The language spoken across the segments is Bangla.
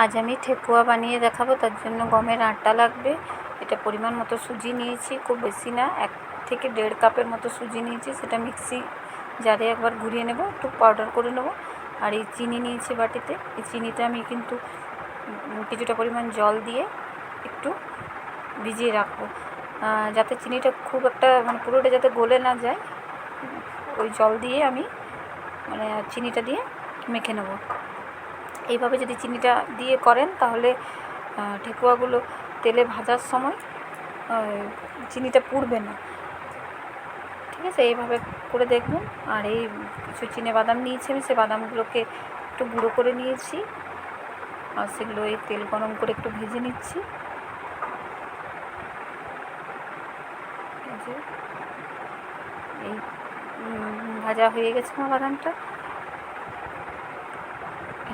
আজ আমি ঠেকুয়া বানিয়ে দেখাবো, তার জন্য গমের আটা লাগবে। এটা পরিমাণ মতো সুজি নিয়েছি, খুব বেশি না, এক থেকে দেড় কাপের মতো সুজি নিয়েছি, সেটা মিক্সি জারে একবার ঘুরিয়ে নেব, একটু পাউডার করে নেব। আর এই চিনি নিয়েছি বাটিতে, এই চিনিটা আমি কিন্তু কিছুটা পরিমাণ জল দিয়ে একটু ভিজিয়ে রাখব। যাতে চিনিটা খুব একটা মানে পুরোটা যাতে গলে না যায়, ওই জল দিয়ে আমি মানে চিনিটা দিয়ে মেখে নেব। এইভাবে যদি চিনিটা দিয়ে করেন, তাহলে ঠেকুয়াগুলো তেলে ভাজার সময় চিনিটা পুড়বে না। ঠিক আছে? এইভাবে করে দেখবেন আর এই কিছু চিনে বাদাম নিয়েছি আমি, সে বাদামগুলোকে একটু গুঁড়ো করে নিয়েছি। আর সেগুলো এই তেল গরম করে একটু ভেজে নিচ্ছি। এই ভাজা হয়ে গেছে আমার বাদামটা।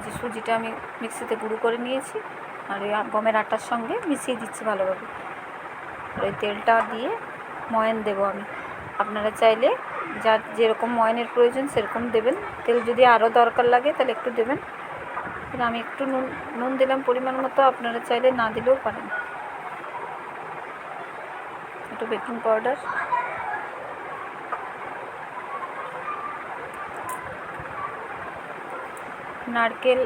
যে সুজিটা আমি মিক্সিতে গুঁড়ো করে নিয়েছি আর ওই গমের আটার সঙ্গে মিশিয়ে দিচ্ছি ভালোভাবে। আর ওই তেলটা দিয়ে ময়ান দেবো আমি। আপনারা চাইলে যার যেরকম ময়নের প্রয়োজন সেরকম দেবেন। তেল যদি আরও দরকার লাগে তাহলে একটু দেবেন। আমি একটু নুন নুন দিলাম পরিমাণ মতো, আপনারা চাইলে না দিলেও পারেন। একটু বেকিং পাউডার। নারকেল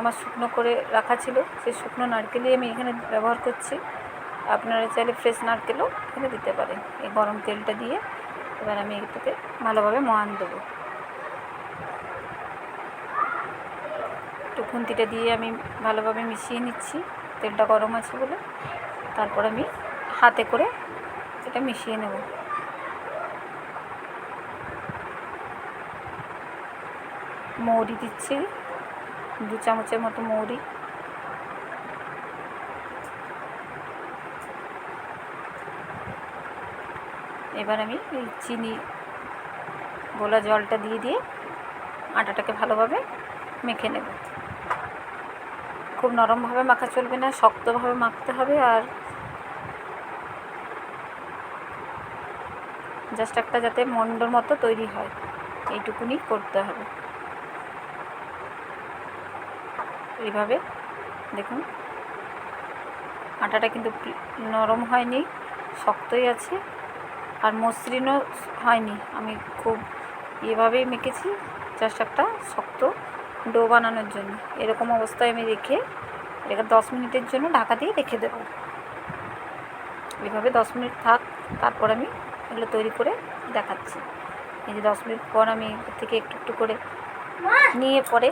আমার শুকনো করে রাখা ছিল। সেই শুকনো নারকেলই আমি এখানে ব্যবহার করছি। আপনারা চাইলে ফ্রেশ নারকেলও এখানে দিতে পারেন। এই গরম তেলটা দিয়ে এবার আমি এটাকে ভালোভাবে ময়ান দেবো। একটু খুন্তিটা দিয়ে আমি ভালোভাবে মিশিয়ে নিচ্ছি। তেলটা গরম আছে বলে। তারপর আমি হাতে করে এটা মিশিয়ে নেব। মৌরি দিচ্ছি। দু চামচের মতো মৌরি। এবার আমি এই চিনি গোলা জলটা দিয়ে দিয়ে আটাটাকে ভালোভাবে মেখে নেব। খুব নরমভাবে মাখা চলবে না, শক্তভাবে মাখতে হবে আর জাস্ট একটা যাতে মন্ডর মতো তৈরি হয়, এইটুকুনি করতে হবে। এইভাবে দেখুন। আটাটা কিন্তু নরম হয়নি শক্তই আছে আর মসৃণও হয়নি। আমি খুব এভাবেই মেখেছি জাস্ট একটা শক্ত ডো বানানোর জন্য। এরকম অবস্থায় আমি রেখে এটাকে দশ মিনিটের জন্য ঢাকা দিয়ে রেখে দেবো। এভাবে দশ মিনিট থাক তারপর আমি এগুলো তৈরি করে দেখাচ্ছি। এই যে দশ মিনিট পর আমি এর থেকে একটু একটু করে নিয়ে পরে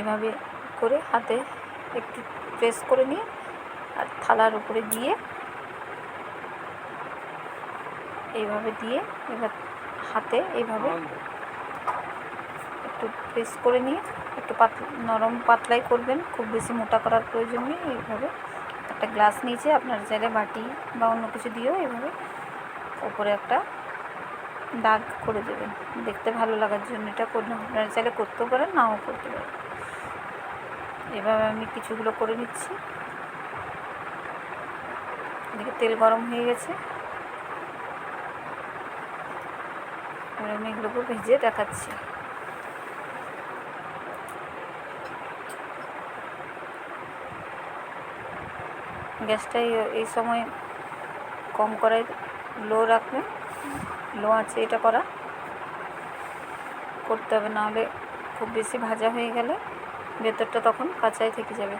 এভাবে করে হাতে একটু প্রেস করে নিয়ে আর থালার উপরে দিয়ে এইভাবে দিয়ে এবার হাতে এইভাবে একটু প্রেস করে নিয়ে একটু পাতলা নরম পাতলাই করবেন খুব বেশি মোটা করার প্রয়োজন নেই এইভাবে একটা গ্লাস নিয়েছে আপনার চাইলে বাটি বা অন্য কিছু দিয়েও এইভাবে ওপরে একটা দাগ করে দেবেন। দেখতে ভালো লাগার জন্য এটা আপনারা চাইলে করতেও পারেন নাও করতে পারেন। এভাবে আমি কিছুগুলো করে নিচ্ছি। এদিকে তেল গরম হয়ে গেছে। আমি এগুলোকে ভেজে দেখাচ্ছি। গ্যাসটা এই- সময় কম করাই লো রাখবেন লো আছে এটা করা। করতে হবে, নাহলে খুব বেশি ভাজা হয়ে গেলে ভেতরটা তখন কাঁচাই থেকে যাবে।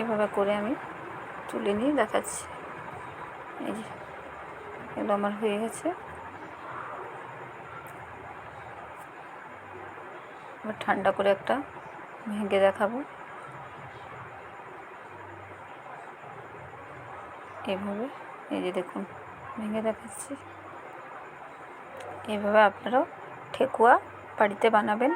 এভাবে করে আমি তুলে নিয়ে দেখাচ্ছি। এই যে, এগুলো আমার হয়ে গেছে। ঠান্ডা করে একটা ভেঙে দেখাবো। এভাবে এই যে দেখুন ভেঙে দেখাচ্ছি। এভাবে আপনারাও ঠেকুয়া বাড়িতে বানাবেন।